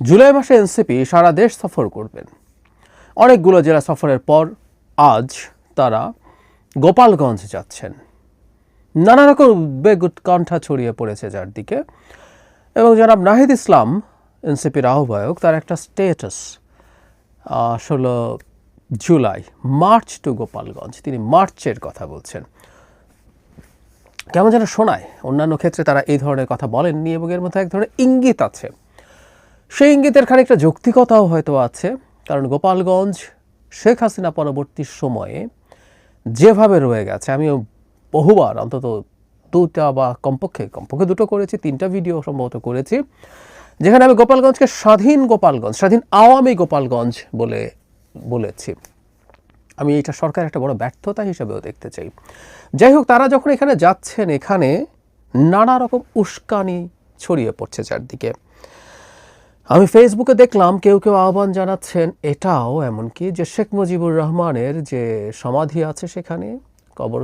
জুলাই মাসে এনসিপি সারা দেশ সফর করবেন অনেকগুলো জেলা সফরের পর আজ তারা গোপালগঞ্জ যাচ্ছেন। নানা রকম উদ্বেগ উৎকণ্ঠা ছড়িয়ে পড়েছে চারদিকে এবং জনাব নাহিদ ইসলাম, এনসিপির আহ্বায়ক, তার একটা স্টেটাস ষোলো জুলাই, মার্চ টু গোপালগঞ্জ, তিনি মার্চের কথা বলছেন। কেমন যেন শোনায়, অন্যান্য ক্ষেত্রে তারা এই ধরনের কথা বলেননি এবং এর মধ্যে এক ধরনের ইঙ্গিত আছে। সেই ইঙ্গিতের খানিকটা যৌক্তিকতাও হয়তো আছে, কারণ গোপালগঞ্জ শেখ হাসিনা পরবর্তী সময়ে যেভাবে রয়ে গেছে, আমিও বহুবার, অন্তত দুটা বা কমপক্ষে কমপক্ষে দুটো করেছি, তিনটা ভিডিও সম্ভবত করেছি, যেখানে আমি গোপালগঞ্জকে স্বাধীন গোপালগঞ্জ, স্বাধীন আওয়ামী গোপালগঞ্জ বলে বলেছি। আমি এটা সরকারের একটা বড় ব্যর্থতা হিসেবেও দেখতে চাই। যাই হোক, তারা যখন এখানে যাচ্ছেন, এখানে নানা রকম উস্কানি ছড়িয়ে পড়ছে চারদিকে। আমি ফেসবুকে দেখলাম কেউ কেউ আহ্বান জানাচ্ছেন, এটাও এমনকি যে শেখ মুজিবুর রহমানের যে সমাধি আছে সেখানে, কবর,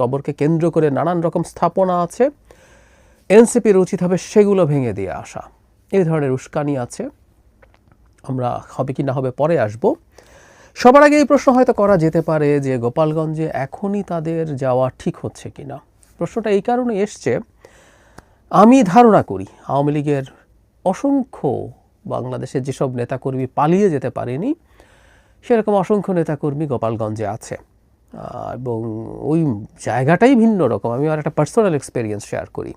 কবরকে কেন্দ্র করে নানান রকম স্থাপনা আছে, এনসিপির উচিত হবে সেগুলো ভেঙে দিয়ে আসা। এই ধরনের উস্কানি আছে। আমরা হবে কি না হবে পরে আসব। সবার আগে এই প্রশ্ন হয়তো করা যেতে পারে যে গোপালগঞ্জে এখনই তাদের যাওয়া ঠিক হচ্ছে কি না প্রশ্নটা এই কারণে এসছে, আমি ধারণা করি আওয়ামী লীগের অসংখ্য বাংলাদেশের যেসব নেতাকর্মী পালিয়ে যেতে পারেনি, সেরকম অসংখ্য নেতাকর্মী গোপালগঞ্জে আছে। এবং ওই জায়গাটাই ভিন্ন রকম। আমি আর একটা পার্সোনাল এক্সপিরিয়েন্স শেয়ার করি।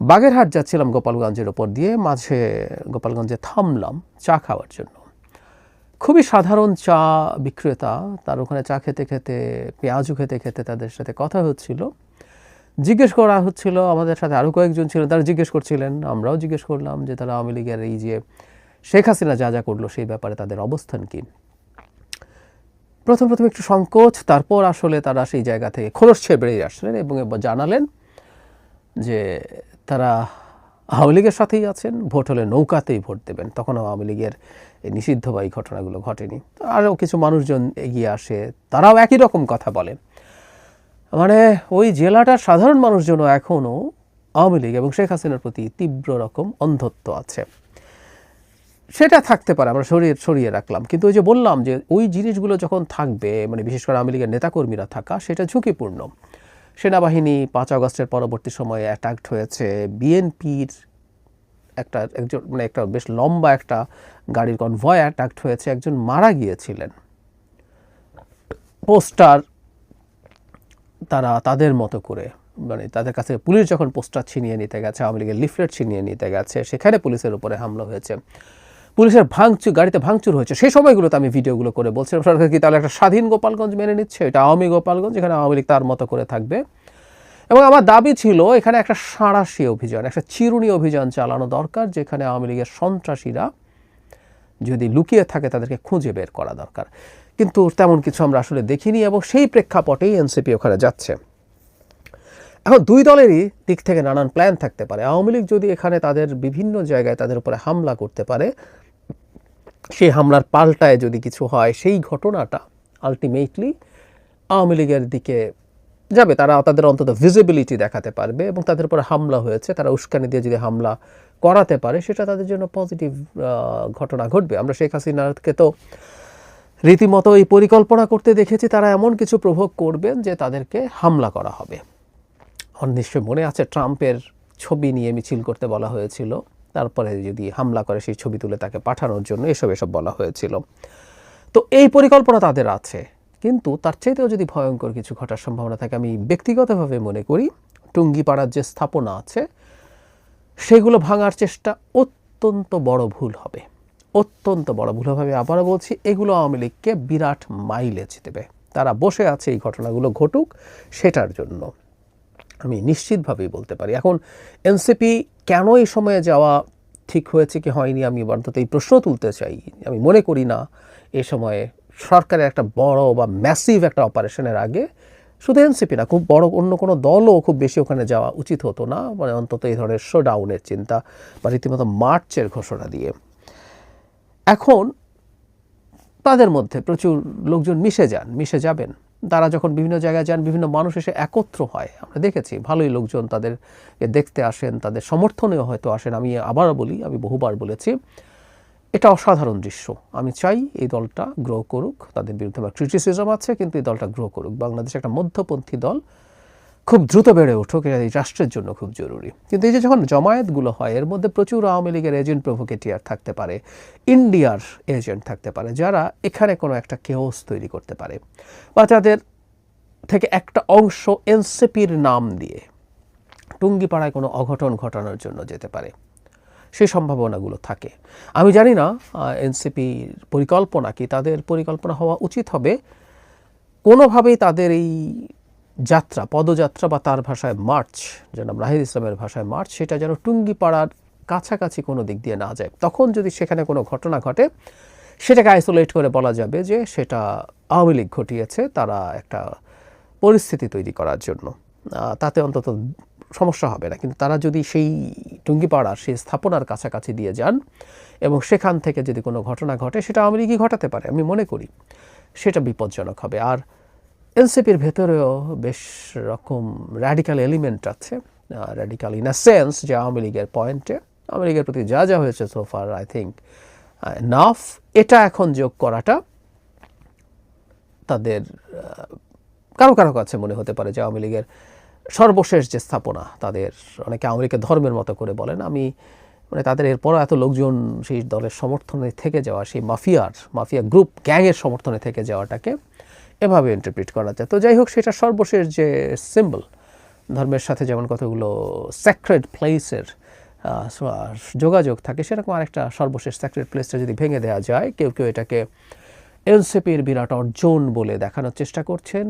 বাগেরহাট যাচ্ছিলাম গোপালগঞ্জের ওপর দিয়ে, মাঝে গোপালগঞ্জে থামলাম চা খাওয়ার জন্য। খুবই সাধারণ চা বিক্রেতা, তার ওখানে চা খেতে খেতে পেঁয়াজু খেতে খেতে তাদের সাথে কথা হচ্ছিল। জিজ্ঞেস করা হচ্ছিল, আমাদের সাথে আরও কয়েকজন ছিলেন তারা জিজ্ঞেস করছিলেন, আমরাও জিজ্ঞেস করলাম যে তারা আওয়ামী লীগের এই যে শেখ হাসিনা যা যা করল, সেই ব্যাপারে তাদের অবস্থান কী? প্রথম প্রথম একটু সংকোচ, তারপর আসলে তারা সেই জায়গা থেকে খোলস ছেড়ে বেরিয়ে আসলেন এবং জানালেন যে তারা আওয়ামী লীগের সাথেই আছেন, ভোট হলে নৌকাতেই ভোট দেবেন। তখন আওয়ামী লীগের নিষিদ্ধ বা এই ঘটনাগুলো ঘটেনি। আরও কিছু মানুষজন এগিয়ে আসে, তারাও একই রকম কথা বলেন। মানে ওই জেলাটার সাধারণ মানুষজনও এখনও আওয়ামী লীগ এবং শেখ হাসিনার প্রতি তীব্র রকম অন্ধত্ব আছে। সেটা থাকতে পারে, আমরা সরিয়ে সরিয়ে রাখলাম। কিন্তু ওই যে বললাম যে ওই জিনিসগুলো যখন থাকবে মানে বিশেষ করে আওয়ামী লীগের নেতাকর্মীরা থাকা, সেটা ঝুঁকিপূর্ণ। সেনাবাহিনী পাঁচ আগস্টের পরবর্তী সময়ে অ্যাটাকড হয়েছে। বিএনপির একটা, একজন মানে একটা বেশ লম্বা একটা গাড়ির কনভয় অ্যাটাকড হয়েছে। একজন মারা গিয়েছিলেন। পোস্টার তারা তাদের মতো করে মানে তাদের কাছে পুলিশ যখন পোস্টার ছিনিয়ে নিতে গেছে, আওয়ামী লীগের লিফলেট ছিনিয়ে নিতে গেছে, সেখানে পুলিশের উপরে হামলা হয়েছে। পুলিশের ভাঙচুর, গাড়িতে ভাঙচুর হয়েছে, সেই সময়গুলোতে আমি ভিডিওগুলো করে বলছিলাম সরকার কি তাহলে একটা স্বাধীন গোপালগঞ্জ মেনে নিচ্ছে? এটা আওয়ামী গোপালগঞ্জ এখানে আওয়ামী লীগ তার মতো করে থাকবে। এবং আমার দাবি ছিল, এখানে একটা সাঁড়াশি অভিযান, একটা চিরুনি অভিযান চালানো দরকার, যেখানে আওয়ামী লীগের সন্ত্রাসীরা যদি লুকিয়ে থাকে তাদেরকে খুঁজে বের করা দরকার। কিন্তু তেমন কিছু আমরা আসলে দেখিনি এবং সেই প্রেক্ষাপটেই এনসিপি ওখানে যাচ্ছে। এখন দুই দলেরই দিক থেকে নানান প্ল্যান থাকতে পারে। আওয়ামী লীগ যদি এখানে তাদের বিভিন্ন জায়গায় তাদের উপরে হামলা করতে পারে, সেই হামলার পাল্টায় যদি কিছু হয়, সেই ঘটনাটা আলটিমেটলি আওয়ামী লীগের দিকে যাবে। তারা তাদের অন্তত ভিজিবিলিটি দেখাতে পারবে এবং তাদের উপর হামলা হয়েছে। তারা উস্কানি দিয়ে যদি হামলা করাতে পারে, সেটা তাদের জন্য পজিটিভ ঘটনা ঘটবে। আমরা শেখ হাসিনাকে তো রীতিমতো এই পরিকল্পনা করতে দেখেছি, তারা এমন কিছু প্রভোগ করবেন যে তাদেরকে হামলা করা হবে। আমার নিশ্চয়ই মনে আছে ট্রাম্পের ছবি নিয়ে মিছিল করতে বলা হয়েছিল, তারপরে যদি হামলা করে সেই ছবি তুলে তাকে পাঠানোর জন্য এসব এসব বলা হয়েছিল। তো এই পরিকল্পনা তাদের আছে, কিন্তু তার চাইতেও যদি ভয়ঙ্কর কিছু ঘটার সম্ভাবনা থাকে, আমি ব্যক্তিগতভাবে মনে করি, টুঙ্গিপাড়ার যে স্থাপনা আছে সেগুলো ভাঙার চেষ্টা অত্যন্ত বড় ভুল হবে। অত্যন্ত বড় ভুল হবে। আমি আবারও বলছি, এগুলো আওয়ামী লীগকে বিরাট মাইলেজ দেবে। তারা বসে আছে, এই ঘটনাগুলো ঘটুক সেটার জন্য। আমি নিশ্চিতভাবেই বলতে পারি। এখন এনসিপি কেন এই সময়ে যাওয়া ঠিক হয়েছে কি হয়নি? আমি অন্তত এই প্রশ্ন তুলতে চাই। আমি মনে করি না, এ সময়ে সরকারের একটা বড় বা ম্যাসিভ একটা অপারেশনের আগে শুধু এনসিপি না, খুব বড় অন্য কোনো দলও খুব বেশি ওখানে যাওয়া উচিত হতো না। মানে অন্তত এই ধরনের শো ডাউনের চিন্তা বা রীতিমতো মার্চের ঘোষণা দিয়ে। এখন তাদের মধ্যে প্রচুর লোকজন মিশে যান, মিশে যাবেন। তারা যখন বিভিন্ন জায়গায় যান, বিভিন্ন মানুষ এসে একত্র হয়। আমরা দেখেছি, ভালোই লোকজন তাদেরকে দেখতে আসেন, তাদের সমর্থনেও হয়তো আসেন। আমি আবারও বলি, আমি বহুবার বলেছি এটা অসাধারণ দৃশ্য। আমি চাই এই দলটা গ্রো করুক, তাদের বিরুদ্ধে আমার ক্রিটিসিজম আছে, কিন্তু এই দলটা গ্রো করুক। বাংলাদেশ একটা মধ্যপন্থী দল খুব দ্রুত বেড়ে উঠুক, এটা এই রাষ্ট্রের জন্য খুব জরুরি। কিন্তু এই যে যখন জমায়েতগুলো হয়, এর মধ্যে প্রচুর আওয়ামী লীগের এজেন্ট প্রভোকেটিয়ার থাকতে পারে ইন্ডিয়ার এজেন্ট থাকতে পারে, যারা এখানে কোনো একটা কেওস তৈরি করতে পারে। বা তাদের থেকে একটা অংশ এনসিপির নাম দিয়ে টুঙ্গিপাড়ায় কোনো অঘটন ঘটানোর জন্য যেতে পারে। সেই সম্ভাবনাগুলো থাকে। আমি জানি না এনসিপির পরিকল্পনা কি তাদের পরিকল্পনা হওয়া উচিত হবে। কোনোভাবেই তাদের এই যাত্রা, পদযাত্রা বা তার ভাষায় মার্চ যেন রাহিদ ইসলামের ভাষায় মার্চ, সেটা যেন টুঙ্গিপাড়ার কাছাকাছি কোনো দিক দিয়ে না যায়। তখন যদি সেখানে কোনো ঘটনা ঘটে, সেটাকে আইসোলেট করে বলা যাবে যে সেটা আওয়ামী লীগ ঘটিয়েছে তারা একটা পরিস্থিতি তৈরি করার জন্য। তাতে অন্তত সমস্যা হবে না। কিন্তু তারা যদি সেই টুঙ্গিপাড়ার, সেই স্থাপনার কাছাকাছি দিয়ে যান এবং সেখান থেকে যদি কোনো ঘটনা ঘটে, সেটা আওয়ামী লীগই ঘটাতে পারে, আমি মনে করি। সেটা বিপজ্জনক হবে। আর এনসিপির ভেতরেও বেশ রকম র্যাডিক্যাল এলিমেন্ট আছে র্যাডিক্যাল ইন আ সেন্স যে আওয়ামী লীগের পয়েন্টে আওয়ামী লীগের প্রতি যা যা হয়েছে সোফার আই থিঙ্ক নাফ এটা এখন যোগ করাটা তাদের কারও কারও কাছে মনে হতে পারে যে আওয়ামী লীগের সর্বশেষ যে স্থাপনা, তাদের অনেকে আওয়ামী ধর্মের মতো করে বলেন, আমি মানে তাদের এরপরও এত লোকজন সেই দলের সমর্থনে থেকে যাওয়া, সেই মাফিয়ার, মাফিয়া গ্রুপ, গ্যাংয়ের সমর্থনে থেকে যাওয়াটাকে এভাবে ইন্টারপ্রিট করা যায়। তো যাই হোক, সেটা সর্বশেষ যে সিম্বল ধর্মের সাথে যেমন কতগুলো স্যাক্রেড প্লেসের যোগাযোগ থাকে, সেরকম আরেকটা সর্বশেষ স্যাক্রেড প্লেসটা যদি ভেঙে দেওয়া যায়, কেউ কেউ এটাকে এনসিপির বিরাট অর্জন বলে দেখানোর চেষ্টা করছেন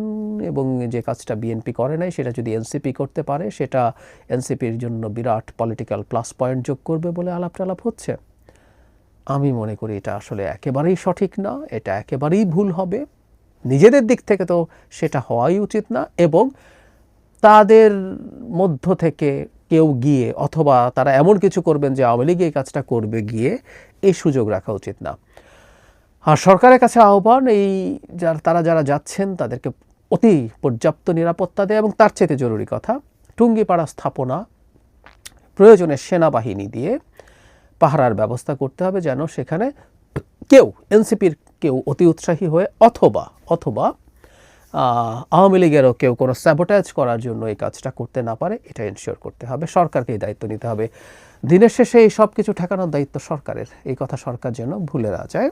এবং যে কাজটা বিএনপি করে নাই, সেটা যদি এনসিপি করতে পারে, সেটা এনসিপির জন্য বিরাট পলিটিক্যাল প্লাস পয়েন্ট যোগ করবে বলে আলাপ টালাপ হচ্ছে। আমি মনে করি এটা আসলে একেবারেই সঠিক না, এটা একেবারেই ভুল হবে। নিজেদের দিক থেকে তো সেটা হওয়াই উচিত না এবং তাদের মধ্য থেকে কেউ গিয়ে অথবা তারা এমন কিছু করবেন যে আওয়ামী লীগ এই কাজটা করবে গিয়ে, এই সুযোগ রাখা উচিত না। আর সরকারের কাছে আহ্বান এই যারা তারা যারা যাচ্ছেন, তাদেরকে অতি পর্যাপ্ত নিরাপত্তা দেয় এবং তার চেয়ে জরুরি কথা, টুঙ্গিপাড়া স্থাপনা প্রয়োজনে সেনাবাহিনী দিয়ে পাহারার ব্যবস্থা করতে হবে যেন সেখানে কেউ, এনসিপির কেউ অতি উৎসাহী হয়ে অথবা অথবা আওয়ামী লীগেরও কেউ কোনো স্যাবোটাজ করার জন্য এই কাজটা করতে না পারে এটা এনশিওর করতে হবে। সরকারকে এই দায়িত্ব নিতে হবে। দিনের শেষে এই সব কিছু ঠেকানোর দায়িত্ব সরকারের। এই কথা সরকার যেন ভুলে না যায়।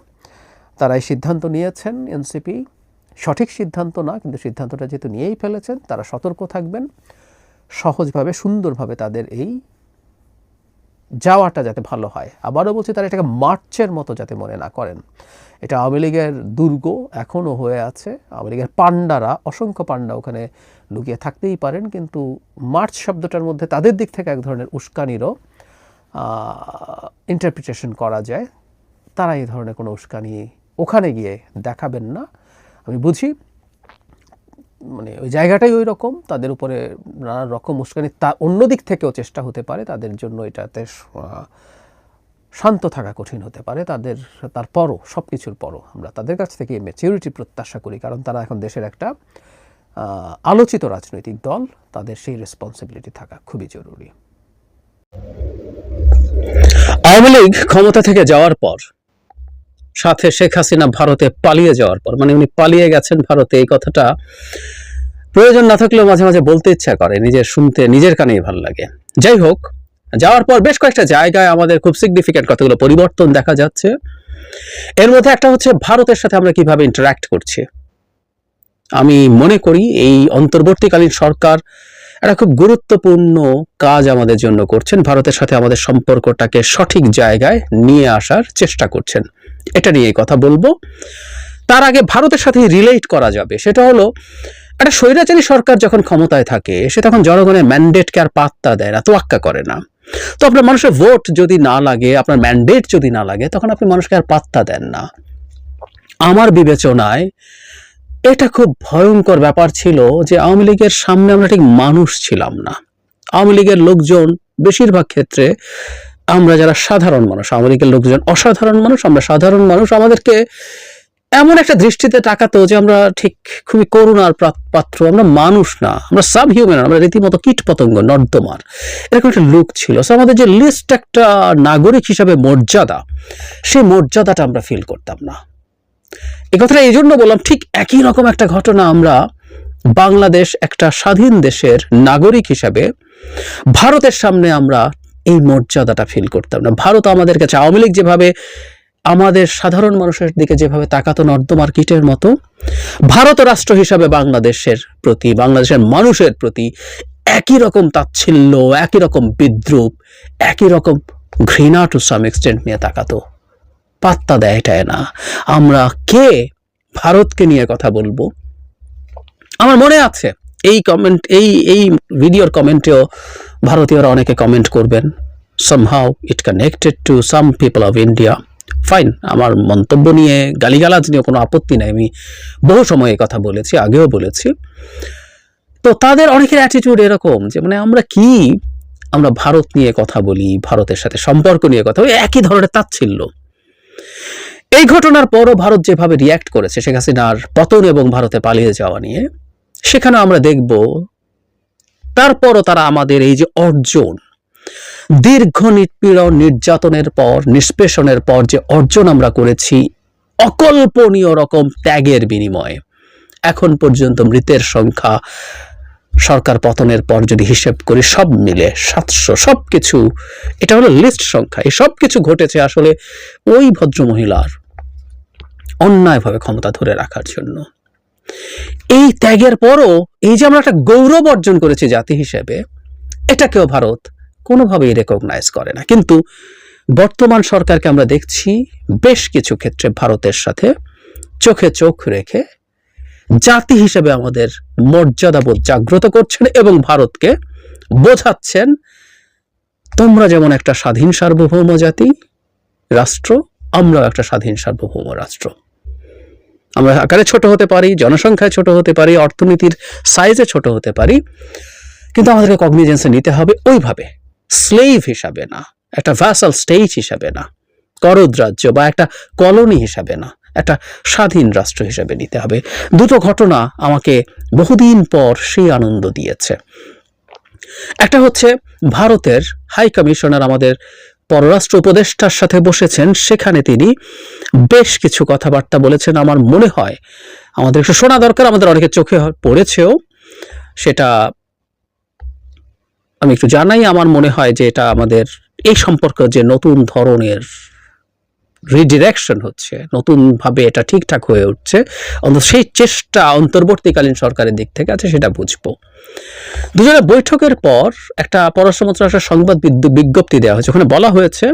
তারা এই সিদ্ধান্ত নিয়েছেন, এনসিপি। সঠিক সিদ্ধান্ত না, কিন্তু সিদ্ধান্তটা যেহেতু নিয়েই ফেলেছেন, তারা সতর্ক থাকবেন। সহজভাবে, সুন্দরভাবে তাদের এই যাওয়াটা যাতে ভালো হয়। আবারও বলছি, তারা এটাকে মার্চের মতো যাতে মনে না করেন। এটা আওয়ামী লীগের দুর্গ এখনও হয়ে আছে। আওয়ামী লীগের পাণ্ডারা, অসংখ্য পাণ্ডা ওখানে লুকিয়ে থাকতেই পারেন, কিন্তু মার্চ শব্দটার মধ্যে তাদের দিক থেকে এক ধরনের উস্কানিরও ইন্টারপ্রিটেশন করা যায়। তারা এই ধরনের কোনো উস্কানি ওখানে গিয়ে দেখাবেন না। আমি বুঝি মানে ওই জায়গাটাই ওই রকম, তাদের উপরে নানা রকম উস্কানি, তা অন্য দিক থেকেও চেষ্টা হতে পারে, তাদের জন্য এটাতে শান্ত থাকা কঠিন হতে পারে, তাদের, তারপরও সব কিছুর পরও আমরা তাদের কাছ থেকে ম্যাচিউরিটি প্রত্যাশা করি, কারণ তারা এখন দেশের একটা আলোচিত রাজনৈতিক দল, তাদের সেই রেসপন্সিবিলিটি থাকা খুবই জরুরি। আওয়ামী লীগ ক্ষমতা থেকে যাওয়ার পর সাথে শেখ হাসিনা ভারতে পালিয়ে যাওয়ার পর মানে উনি পালিয়ে গেছেন ভারতে, এই কথাটা প্রয়োজন না থাকলেও মাঝে মাঝে বলতে ইচ্ছা করে, নিজের শুনতে, নিজের কানেই ভালো লাগে। যাই হোক, যাওয়ার পর বেশ কয়েকটা জায়গায় আমাদের খুব সিগনিফিক্যান্ট কতগুলো পরিবর্তন দেখা যাচ্ছে। এর মধ্যে একটা হচ্ছে ভারতের সাথে আমরা কীভাবে ইন্টারাক্ট করছি। আমি মনে করি এই অন্তর্বর্তীকালীন সরকার একটা খুব গুরুত্বপূর্ণ কাজ আমাদের জন্য করছেন, ভারতের সাথে আমাদের সম্পর্কটাকে সঠিক জায়গায় নিয়ে আসার চেষ্টা করছেন। এটা নিয়ে কথা বলব। তার আগে ভারতের সাথে রিলেট করা যাবে। সেটা হলো, একটা স্বৈরাচারী সরকার যখন ক্ষমতায় থাকে, সে তখন জনগণের ম্যান্ডেটকে আর পাত্তা দেয় না, তোয়াক্কা করে না। তো আপনার মানুষের ভোট যদি না লাগে, আপনার ম্যান্ডেট যদি না লাগে, তখন আপনি মানুষকে আর পাত্তা দেন না। আমার বিবেচনায় এটা খুব ভয়ঙ্কর ব্যাপার ছিল যে আওয়ামী লীগের সামনে আমরা ঠিক মানুষ ছিলাম না। আওয়ামী লীগের লোকজন বেশিরভাগ ক্ষেত্রে আমরা যারা সাধারণ মানুষ লীগের লোকজন অসাধারণ মানুষ, আমরা সাধারণ মানুষ, আমাদেরকে এমন একটা দৃষ্টিতে তাকাতো যে আমরা ঠিক খুবই করুণার পাত্র, আমরা মানুষ না, আমরা সাব হিউম্যান আমরা রীতিমতো কীট পতঙ্গ নর্দমার। এরকম একটা লুক ছিল। So, আমাদের যে লিস্ট একটা নাগরিক হিসাবে মর্যাদা, সেই মর্যাদাটা আমরা ফিল করতাম না। এই কথাটা এই জন্য বললাম, ঠিক একই রকম একটা ঘটনা আমরা বাংলাদেশ একটা স্বাধীন দেশের নাগরিক হিসাবে, ভারতের সামনে আমরা এই মর্যাদাটা ফিল করতাম না। ভারত আমাদের কাছে, আওয়ামী লীগ যেভাবে আমাদের সাধারণ মানুষের দিকে যেভাবে তাকাতো নর্দমার কীটের মতো, ভারত রাষ্ট্র হিসাবে বাংলাদেশের প্রতি, বাংলাদেশের মানুষের প্রতি একই রকম তাচ্ছিল্য, একই রকম বিদ্রুপ, একই রকম ঘৃণা টু সাম এক্সটেন্ট নিয়ে তাকাতো। পাত্তা দেয় এটাই না। আমরা কে ভারতকে নিয়ে কথা বলব? আমার মনে আছে এই কমেন্ট এই এই ভিডিওর কমেন্টেও ভারতীয়রা অনেকে কমেন্ট করবেন। Somehow it connected to some people of India fine আমার মন্তব্য নিয়ে, গালিগালাজ নিয়ে কোনো আপত্তি নাই। আমি বহু সময় কথা বলেছি, আগেও বলেছি। তো তাদের অনেকের অ্যাটিটিউড এরকম যে মানে আমরা কি? আমরা ভারত নিয়ে কথা বলি, ভারতের সাথে সম্পর্ক নিয়ে কথা বলি, একই ধরনের তাচ্ছিল্য। এই ঘটনার পরও ভারত যেভাবে রিয়্যাক্ট করেছে, শেখ হাসিনার পতন এবং ভারতে পালিয়ে যাওয়া নিয়ে সেখানে আমরা দেখব, তারপরও তারা আমাদের এই যে অর্জন দীর্ঘ নিপীড়ন নির্যাতনের পর, নিষ্পেষণের পর যে অর্জন আমরা করেছি, অকল্পনীয় রকম ত্যাগের বিনিময়ে। এখন পর্যন্ত মৃতের সংখ্যা সরকার পতনের পর যদি হিসেব করি, সব মিলে সাতশো সব কিছু এটা হলো লিস্ট সংখ্যা, এই সব কিছু ঘটেছে আসলে ওই ভদ্রমহিলার অন্যায়ভাবে ক্ষমতা ধরে রাখার জন্য। এই ত্যাগের পরও এই যে আমরা একটা গৌরব অর্জন করেছি জাতি হিসেবে, এটাকেও ভারত কোনোভাবেই রেকগনাইজ করে না। কিন্তু বর্তমান সরকারকে আমরা দেখছি বেশ কিছু ক্ষেত্রে ভারতের সাথে চোখে চোখ রেখে জাতি হিসেবে আমাদের মর্যাদাবোধ জাগ্রত করছেন এবং ভারতকে বোঝাচ্ছেন, তোমরা যেমন একটা স্বাধীন সার্বভৌম জাতি রাষ্ট্র, আমরাও একটা স্বাধীন সার্বভৌম রাষ্ট্র। আমরা আকারে ছোট হতে পারি, জনসংখ্যায় ছোট হতে পারি, অর্থনীতির সাইজে ছোট হতে পারি। কিন্তু আমাদেরকে কগনিজেন্সে নিতে হবে ওইভাবে। স্লেভ হিসাবে না, একটা ভ্যাসাল স্টেজ হিসাবে না, করদ রাজ্য বা একটা কলোনি হিসাবে না, একটা স্বাধীন রাষ্ট্র হিসাবে নিতে হবে। দুটো ঘটনা আমাকে বহুদিন পর সেই আনন্দ দিয়েছে। একটা হচ্ছে ভারতের হাই কমিশনার আমাদের পররাষ্ট্র উপদেষ্টার সাথে বসেছেন, সেখানে তিনি বেশ কিছু কথাবার্তা বলেছেন আমার মনে হয়। আমাদের একটু শোনা দরকার, আমাদের অনেকের চোখে পড়েছেও। সেটা আমি একটু জানাই, আমার মনে হয় যে এটা আমাদের এই সম্পর্ক যে নতুন ধরনের রিডিরেকশন হচ্ছে, নতুনভাবে এটা ঠিকঠাক হয়ে উঠছে। অন্তত সেই চেষ্টা অন্তর্বর্তীকালীন সরকারের দিক থেকে আছে, সেটা বুঝব। দুজনের বৈঠকের পর একটা পররাষ্ট্র মন্ত্রণালয়ের সংবাদ বিজ্ঞপ্তি দেওয়া হয়েছে। ওখানে বলা হয়েছে,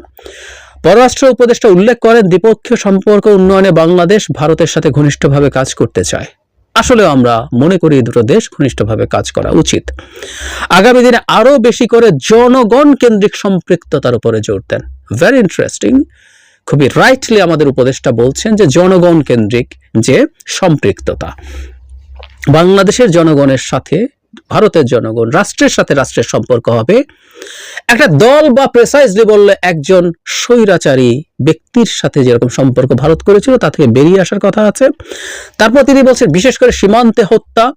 পররাষ্ট্র উপদেষ্টা উল্লেখ করেন দ্বিপক্ষীয় সম্পর্ক উন্নয়নে বাংলাদেশ ভারতের সাথে ঘনিষ্ঠভাবে কাজ করতে চায়। আসলেও আমরা মনে করি দুটো দেশ ঘনিষ্ঠভাবে কাজ করা উচিত। আগামী দিনে আরও বেশি করে জনগণ কেন্দ্রিক সম্পৃক্ততার উপরে জোর দেন। ভেরি ইন্টারেস্টিং খুবই রাইটলি আমাদের উপদেষ্টা বলছেন যে জনগণ কেন্দ্রিক যে সম্পৃক্ততা। বাংলাদেশের জনগণের সাথে, ভারতের জনগণ, রাষ্ট্রের সাথে রাষ্ট্রের সম্পর্ক হবে। একটা দল বা প্রেসাইজলি বললে একজন স্বৈরাচারী ব্যক্তির সাথে যেরকম সম্পর্ক ভারত করেছিল, তা থেকে বেরিয়ে আসার কথা আছে। তারপর তিনি বলছেন, বিশেষ করে সীমান্তে হত্যা,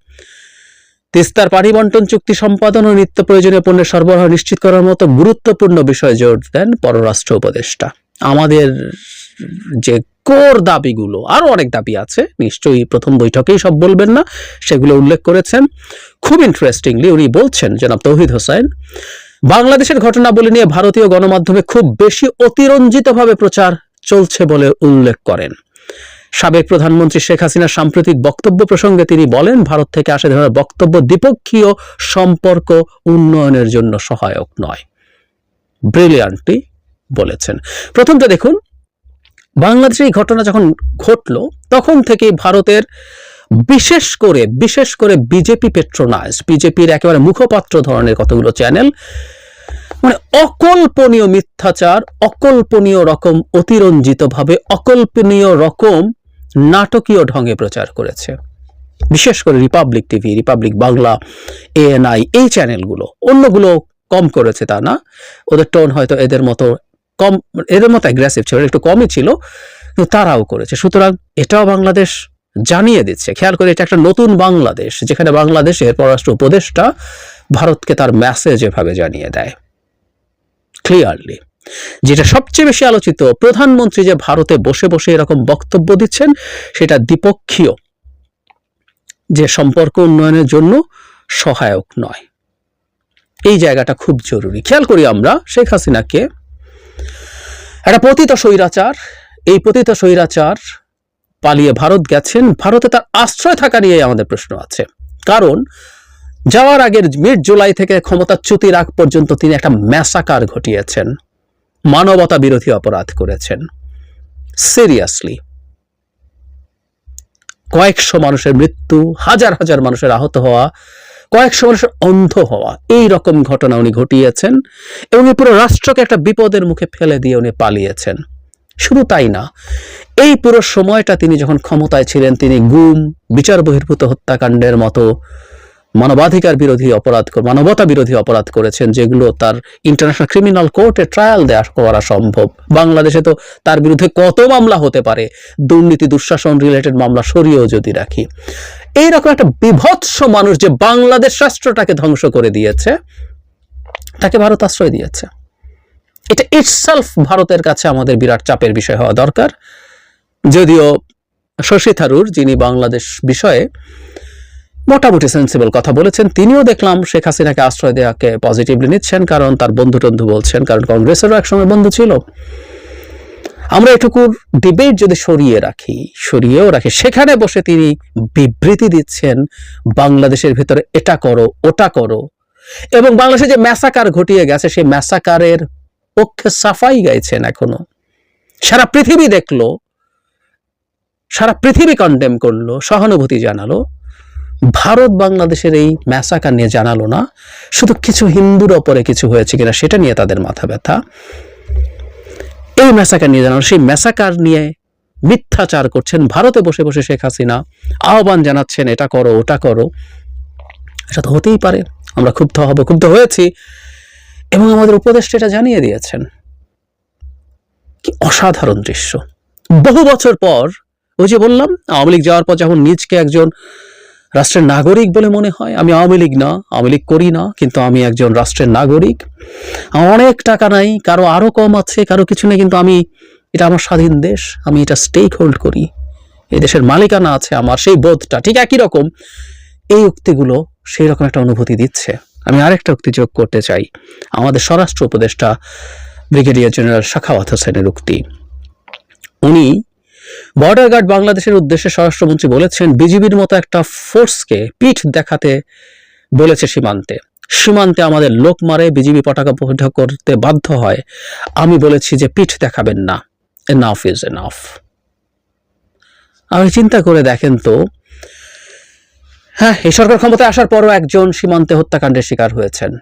তিস্তার পানি বন্টন চুক্তি সম্পাদন ও নিত্য প্রয়োজনীয় পণ্যের সরবরাহ নিশ্চিত করার মতো গুরুত্বপূর্ণ বিষয়ে জোর দেন পররাষ্ট্র উপদেষ্টা। আমাদের যে কোর দাবিগুলো আরও অনেক দাবি আছে, নিশ্চয়ই প্রথম বৈঠকেই সব বলবেন না, সেগুলো উল্লেখ করেছেন। খুব ইন্টারেস্টিংলি উনি বলছেন, জনাব তৌহিদ হোসেন, বাংলাদেশের ঘটনাবলী নিয়ে ভারতীয় গণমাধ্যমে খুব বেশি অতিরঞ্জিতভাবে প্রচার চলছে বলে উল্লেখ করেন। সাবেক প্রধানমন্ত্রী শেখ হাসিনার সাম্প্রতিক বক্তব্য প্রসঙ্গে তিনি বলেন, ভারত থেকে আসা ধরনের বক্তব্য দ্বিপক্ষীয় সম্পর্ক উন্নয়নের জন্য সহায়ক নয়। ব্রিলিয়ান্টলি বলেছেন। প্রথমটা দেখুন, বাংলাদেশে এই ঘটনা যখন ঘটলো, তখন থেকে ভারতের বিশেষ করে বিশেষ করে বিজেপি পেট্রোনাইজ বিজেপির একেবারে মুখপাত্র ধরনের কতগুলো চ্যানেল মানে অকল্পনীয় মিথ্যাচার, অকল্পনীয় রকম অতিরঞ্জিতভাবে, অকল্পনীয় রকম নাটকীয় ঢঙে প্রচার করেছে। বিশেষ করে Republic TV Republic Bangla ANI এই চ্যানেলগুলো অন্যগুলো কম করেছে তা না। ওদের টোন হয়তো এদের মতো কম, এদের মতো অ্যাগ্রেসিভ ছিল, একটু কমই ছিল, কিন্তু তারাও করেছে। সুতরাং এটাও বাংলাদেশ জানিয়ে দিচ্ছে। খেয়াল করে, এটা একটা নতুন বাংলাদেশ, যেখানে বাংলাদেশের পররাষ্ট্র উপদেষ্টা ভারতকে তার মেসেজ এভাবে জানিয়ে দেয়। ক্লিয়ারলি যেটা সবচেয়ে বেশি আলোচিত, প্রধানমন্ত্রী যে ভারতে বসে বসে এরকম বক্তব্য দিচ্ছেন, সেটা দ্বিপক্ষীয়। যে সম্পর্ক উন্নয়নের জন্য সহায়ক নয়। এই জায়গাটা খুব জরুরি। খেয়াল করি আমরা, শেখ হাসিনাকে একটা পতিত স্বৈরাচার। এই পতিত স্বৈরাচার পালিয়ে ভারত গেছেন। ভারতে তার আশ্রয় থাকা নিয়ে আমাদের প্রশ্ন আছে। কারণ, যাওয়ার আগের মিড জুলাই থেকে ক্ষমতাচ্যুতির আগ পর্যন্ত তিনি একটা ম্যাসাকার ঘটিয়েছেন। মানবতা বিরোধী অপরাধ করেছেন। সিরিয়াসলি। কয়েকশো মানুষের মৃত্যু, হাজার হাজার মানুষের আহত হওয়া কয়েকশো মানুষের অন্ধ হওয়া। এই রকম ঘটনা উনি ঘটিয়েছেন এবং এই পুরো রাষ্ট্রকে একটা বিপদের মুখে ফেলে দিয়ে উনি পালিয়েছেন। শুধু তাই না, এই পুরো সময়টা তিনি যখন ক্ষমতায় ছিলেন, তিনি গুম, বিচার বহির্ভূত হত্যাকাণ্ডের মতো মানবাধিকার বিরোধী অপরাধ মানবতা বিরোধী অপরাধ করেছেন, যেগুলো তার ইন্টারন্যাশনাল ক্রিমিনাল কোর্টে ট্রায়াল দেওয়া করা সম্ভব। বাংলাদেশে তো তার বিরুদ্ধে কত মামলা হতে পারে? দুর্নীতি, দুঃশাসন রিলেটেড মামলা সরিয়েও যদি রাখি। এইরকম একটা বিভৎস মানুষ যে বাংলাদেশ রাষ্ট্রটাকে ধ্বংস করে দিয়েছে, তাকে ভারত আশ্রয় দিয়েছে। এটা ইটসেলফ ভারতের কাছে আমাদের বিরাট চাপের বিষয় হওয়া দরকার। যদিও শশী থারুর যিনি বাংলাদেশ বিষয়ে মোটামুটি সেন্সিবল কথা বলেছেন। তিনিও দেখলাম শেখ হাসিনাকে আশ্রয় দেওয়াকে পজিটিভলি নিচ্ছেন, কারণ তার বন্ধু টন্ধু বলছেন, কারণ কংগ্রেসেরও একসময় বন্ধু ছিল। আমরা এটুকুর ডিবেট যদি সরিয়ে রাখি, সরিয়েও রাখি, সেখানে বসে তিনি বিবৃতি দিচ্ছেন, বাংলাদেশের ভিতরে এটা করো, ওটা করো। এবং বাংলাদেশে যে ম্যাসাকার ঘটিয়ে গেছে, সেই ম্যাসাকারের পক্ষে সাফাই গাইছেন এখনও। সারা পৃথিবী দেখল, সারা পৃথিবী কন্ডেম করল, সহানুভূতি জানালো। ভারত বাংলাদেশের এই ম্যাসাকার নিয়ে জানালো না। শুধু কিছু হিন্দুর ওপরে কিছু হয়েছে কিনা সেটা নিয়ে তাদের মাথা ব্যথা। এই ম্যাসাকার নিয়ে জানালো, সেই ম্যাসাকার নিয়ে মিথ্যাচার করছেন ভারতে বসে বসে শেখ হাসিনা। আহ্বান জানাচ্ছেন, এটা করো, ওটা করো। এটা তো হতেই পারে, আমরা ক্ষুব্ধ হব, ক্ষুব্ধ হয়েছি। এবং আমাদের উপদেষ্টা এটা জানিয়ে দিয়েছেন। কি অসাধারণ দৃশ্য। বহু বছর পর, ওই যে বললাম, আওয়ামী লীগ যাওয়ার পর যখন নিজকে একজন রাষ্ট্রের নাগরিক বলে মনে হয়। আমি আওয়ামী লীগ না, আওয়ামী লীগ করি না, কিন্তু আমি একজন রাষ্ট্রের নাগরিক। আমার অনেক টাকা নাই, কারও আরও কম আছে, কারও কিছু নেই, কিন্তু আমি, এটা আমার স্বাধীন দেশ, আমি এটা স্টেক হোল্ড করি। এই দেশের মালিকানা আছে আমার, সেই বোধটা, ঠিক একই রকম। এই উক্তিগুলো সেই রকম একটা অনুভূতি দিচ্ছে। আমি আরেকটা উক্তি যোগ করতে চাই। আমাদের স্বরাষ্ট্র উপদেষ্টা ব্রিগেডিয়ার জেনারেল শাখাওয়াত হোসেনের উক্তি। উনি বর্ডার গার্ড বাংলাদেশের উদ্দেশ্যে স্বরাষ্ট্রমন্ত্রী বলেছেন, বিজিবির মতো একটা ফোর্সকে পিঠ দেখাতে বলেছে সীমান্তে। সীমান্তে আমাদের লোক মারে, বিজিবি পতাকা বৈঠক করতে বাধ্য হয়। আমি বলেছি যে পিঠ দেখাবেন না। এনাফ ইজ এনাফ আপনি চিন্তা করে দেখেন তো হ্যাঁ এই সরকার ক্ষমতায় আসার পরও একজন সীমান্তে হত্যাকাণ্ডের শিকার হয়েছেন।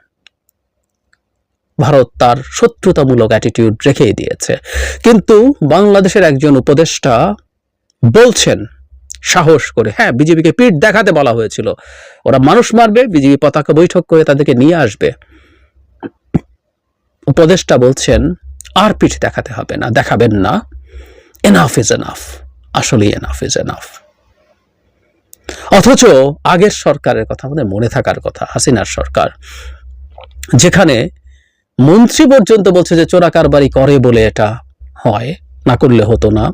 ভারত তার শত্রুতামূলক অ্যাটিটিউড রেখেই দিয়েছে। কিন্তু বাংলাদেশের একজন উপদেষ্টা বলছেন, সাহস করে হ্যাঁ বিজেপিকে পিঠ দেখাতে বলা হয়েছিল। ওরা মানুষ মারবে, বিজেপি পতাকা বৈঠক করে তাদেরকে নিয়ে আসবে। উপদেষ্টা বলছেন, আর পিঠ দেখাতে হবে না, দেখাবেন না। এনাফ ইজ এনাফ আসলে এনাফ ইজ এনাফ অথচ আগের সরকারের কথা, আমাদের মনে থাকার কথা, হাসিনার সরকার, যেখানে মন্ত্রী পর্যন্ত বলছে যে চোরা কারবারি করে বলে এটা হয়। না করলে হতো না।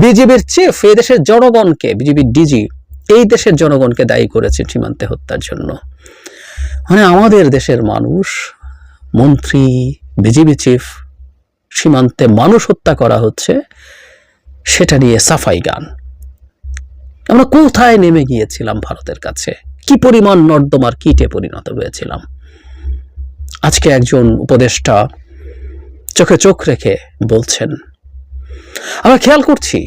বিজেপির চিফ এই দেশের জনগণকে, বিজেপির ডিজি এই দেশের জনগণকে দায়ী করেছে সীমান্তে হত্যার জন্য। মানে আমাদের দেশের মানুষ, মন্ত্রী, বিজেপি চিফ সীমান্তে মানুষ হত্যা করা হচ্ছে, সেটা নিয়ে সাফাই গান। আমরা কোথায় নেমে গিয়েছিলাম ভারতের কাছে? কি পরিমাণ নর্দমার কিটে পরিণত হয়েছিলাম? আজকে একজন উপদেষ্টা চোখে চোখ রেখে বলছেন, আমরা খেয়াল করছি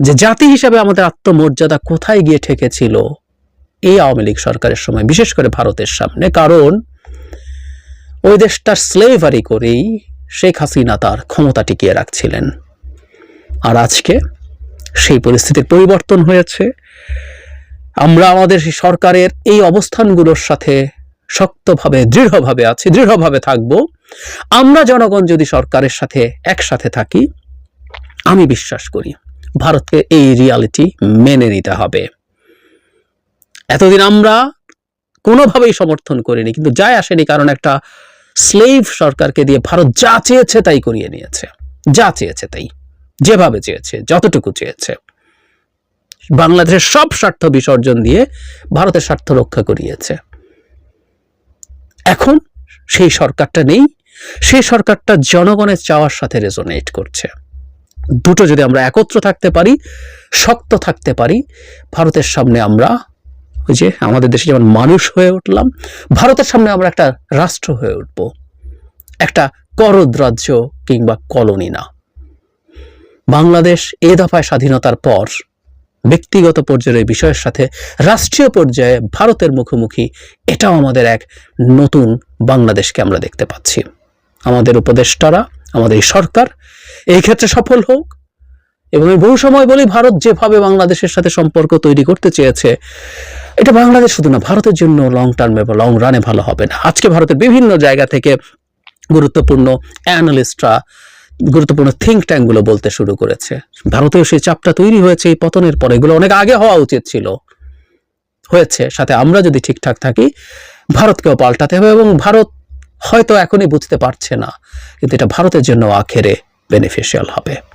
যে জাতি হিসাবে আমাদের আত্মমর্যাদা কোথায় গিয়ে ঠেকেছিল এই আওয়ামী লীগ সরকারের সময়, বিশেষ করে ভারতের সামনে। কারণ ওই দেশটার স্লেভারি করেই শেখ হাসিনা তার ক্ষমতা টিকিয়ে রাখছিলেন। আর আজকে সেই পরিস্থিতির পরিবর্তন হয়েছে। আমরা আমাদের সরকারের এই অবস্থানগুলোর সাথে শক্তভাবে, দৃঢ়ভাবে আছি, দৃঢ়ভাবে থাকব। আমরা জনগণ যদি সরকারের সাথে একসাথে থাকি, আমি বিশ্বাস করি ভারতকে এই রিয়ালিটি মেনে নিতে হবে। এতদিন আমরা কোনোভাবেই সমর্থন করিনি, কিন্তু যায় আসেনি কারণ একটা স্লেভ সরকারকে দিয়ে ভারত যা চেয়েছে তাই করিয়ে নিয়েছে। যা চেয়েছে তাই, যেভাবে চেয়েছে, যতটুকু চেয়েছে। বাংলাদেশের সব স্বার্থ বিসর্জন দিয়ে ভারতের স্বার্থ রক্ষা করিয়েছে। এখন সেই সরকারটা নেই। সেই সরকারটা জনগণের চাওয়ার সাথে রেজোনেট করছে। দুটো যদি আমরা একত্র থাকতে পারি, শক্ত থাকতে পারি, ভারতের সামনে আমরা ওই যে আমাদের দেশে যেমন মানুষ হয়ে উঠলাম, ভারতের সামনে আমরা একটা রাষ্ট্র হয়ে উঠব। একটা করদ রাজ্য কিংবা কলোনি না। বাংলাদেশ এ দফায় স্বাধীনতার পর ব্যক্তিগত পর্যায়ের বিষয়ের সাথে রাষ্ট্রীয় পর্যায়ে ভারতের মুখোমুখি, এটাও আমাদের এক নতুন বাংলাদেশকে আমরা দেখতে পাচ্ছি। আমাদের উপদেষ্টারা, আমাদের সরকার, এই ক্ষেত্রে সফল হোক এবং আমি বহু সময় বলি ভারত যেভাবে বাংলাদেশের সাথে সম্পর্ক তৈরি করতে চেয়েছে, এটা বাংলাদেশ শুধু না, ভারতের জন্য লং টার্মে বা লং রানে ভালো হবে না। আজকে ভারতের বিভিন্ন জায়গা থেকে গুরুত্বপূর্ণ অ্যানালিস্টরা গুরুত্বপূর্ণ থিঙ্ক ট্যাঙ্কগুলো বলতে শুরু করেছে। ভারতেও সেই চাপটা তৈরি হয়েছে, এই পতনের পরে। এগুলো অনেক আগে হওয়া উচিত ছিল। হয়েছে, সাথে আমরা যদি ঠিকঠাক থাকি, ভারতকেও পাল্টাতে হবে এবং ভারত হয়তো এখনই বুঝতে পারছে না। কিন্তু এটা ভারতের জন্য আখেরে বেনিফিশিয়াল হবে।